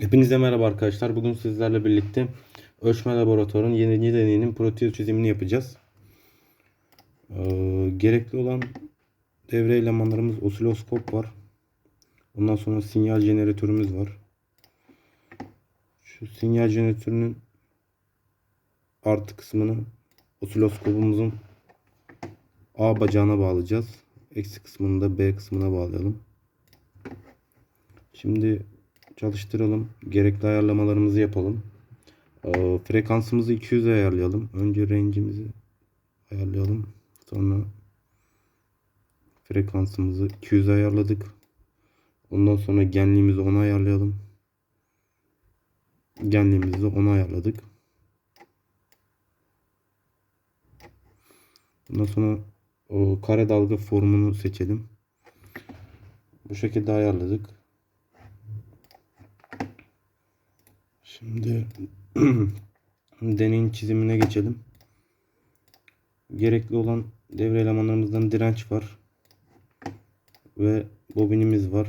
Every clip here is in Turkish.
Hepinize merhaba arkadaşlar. Bugün sizlerle birlikte ölçme laboratuvarının yeni deneyinin protez çizimini yapacağız. Ee, gerekli olan devre elemanlarımız osiloskop var. Ondan sonra sinyal jeneratörümüz var. Şu sinyal jeneratörünün artı kısmını osiloskopumuzun A bacağına bağlayacağız. Eksi kısmını da B kısmına bağlayalım. Şimdi çalıştıralım. Gerekli ayarlamalarımızı yapalım. Ee, frekansımızı 200'e ayarlayalım. Önce range'imizi ayarlayalım. Sonra frekansımızı 200'e ayarladık. Ondan sonra genliğimizi 10'a ayarlayalım. Genliğimizi 10'a ayarladık. Ondan sonra o kare dalga formunu seçelim. Bu şekilde ayarladık. Şimdi deneyin çizimine geçelim. Gerekli olan devre elemanlarımızdan direnç var. Ve bobinimiz var.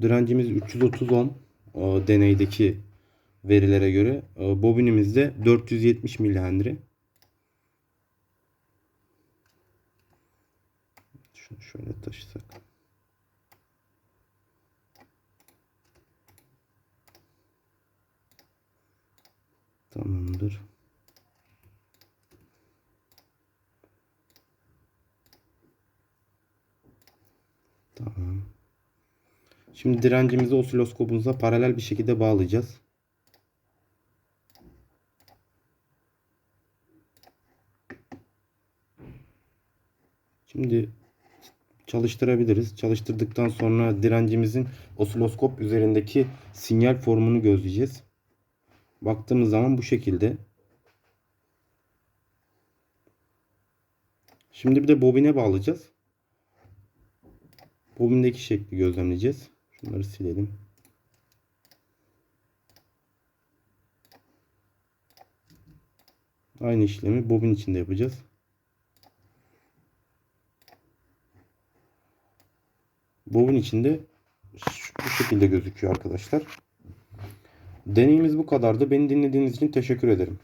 Direncimiz 330 ohm o deneydeki verilere göre. O Bobinimiz de 470 milihenry. Şunu şöyle taşısak. Tamamdır. Tamam. Şimdi direncimizi osiloskopumuza paralel bir şekilde bağlayacağız. Şimdi çalıştırabiliriz. Çalıştırdıktan sonra direncimizin osiloskop üzerindeki sinyal formunu gözleyeceğiz. Baktığımız zaman bu şekilde. Şimdi bir de bobine bağlayacağız. Bobindeki şekli gözlemleyeceğiz. Şunları silelim. Aynı işlemi bobin içinde yapacağız. Bobin içinde bu şekilde gözüküyor arkadaşlar. Deneyimiz bu kadardı. Beni dinlediğiniz için teşekkür ederim.